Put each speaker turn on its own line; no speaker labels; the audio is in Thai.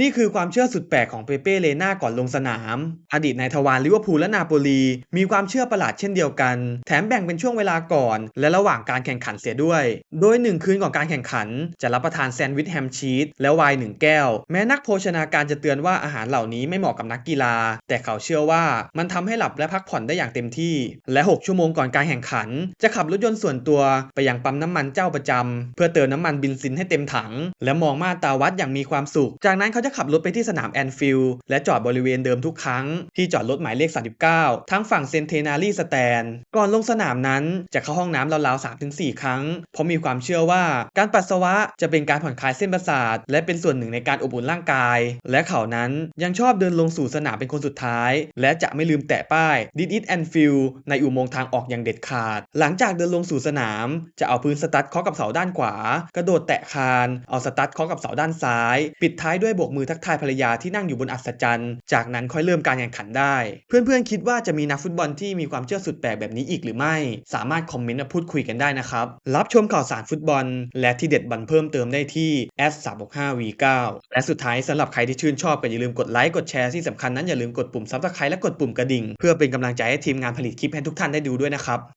นี่คือความเชื่อสุดแปลกของเปเป้เลน่าก่อนลงสนาม อดีตนายทวารลิเวอร์พูลและนาโปลี มีความเชื่อประหลาดเช่นเดียวกัน แถมแบ่งเป็นช่วงเวลาก่อน และระหว่างการแข่งขันเสียด้วย โดยหนึ่งคืนก่อนการแข่งขัน จะรับประทานแซนด์วิชแฮมชีสและไวน์หนึ่งแก้ว แม้นักโภชนาการจะเตือนว่าอาหารเหล่านี้ไม่เหมาะกับนักกีฬา แต่เขาเชื่อว่ามันทำให้หลับและพักผ่อนได้อย่างเต็มที่ และ 6 ชั่วโมงก่อนการแข่งขัน จะขับรถยนต์ส่วนตัวไปยังปั๊มน้ำมันเจ้าประจำเพื่อเติมน้ำมันบินซินให้เต็มถัง และมองมาตาวัดอย่างมีความสุข จากนั้นเขาจะขับรถไปที่สนามแอนฟิลด์และจอดบริเวณเดิมทุกครั้ง ที่จอดรถหมายเลข 39 ทั้งฝั่งเซนเทนารีสแตน ก่อนลงสนามนั้นจะเข้าห้องน้ำราวๆ 3-4 ครั้ง เพราะมีความเชื่อว่าการปัสสาวะจะเป็นการผ่อนคลายเส้นประสาท และเป็นส่วนหนึ่งในการอบอุ่นร่างกาย และเขานั้นยังชอบเดินลงสู่สนามเป็นคนสุดท้าย และจะไม่ลืมแตะป้าย Did it and feel ในอุโมงค์ทางออกอย่างเด็ดขาด หลังจากเดินลงสู่สนาม จะเอาพื้นสตั๊ดเคาะกับเสาด้านขวา กระโดดแตะคาน เอาสตั๊ดเคาะกับเสาด้านซ้าย ปิดท้ายด้วยโบกมือทักทายภรรยาที่นั่งอยู่บนอัศจรรย์ จากนั้นค่อยเริ่มการแข่งขันได้ เพื่อนๆคิดว่าจะมีนักฟุตบอลที่มีความเชื่อสุดแปลกแบบนี้อีกหรือไม่ สามารถคอมเมนต์มาพูดคุยกันได้นะครับ รับชมข่าวสารฟุตบอล และที่เด็ดบันเพิ่มเติมได้ที่ s 3 6 5 v 9และสุดท้ายสำหรับใครที่ชื่นชอบก็อย่าลืมกดไลค์กดแชร์ที่สำคัญนั้นอย่าลืมกดปุ่ม subscribe และกดปุ่มกระดิ่ง เพื่อเป็นกำลังใจให้ทีมงานผลิตคลิปให้ทุกท่านได้ดูด้วยนะครับ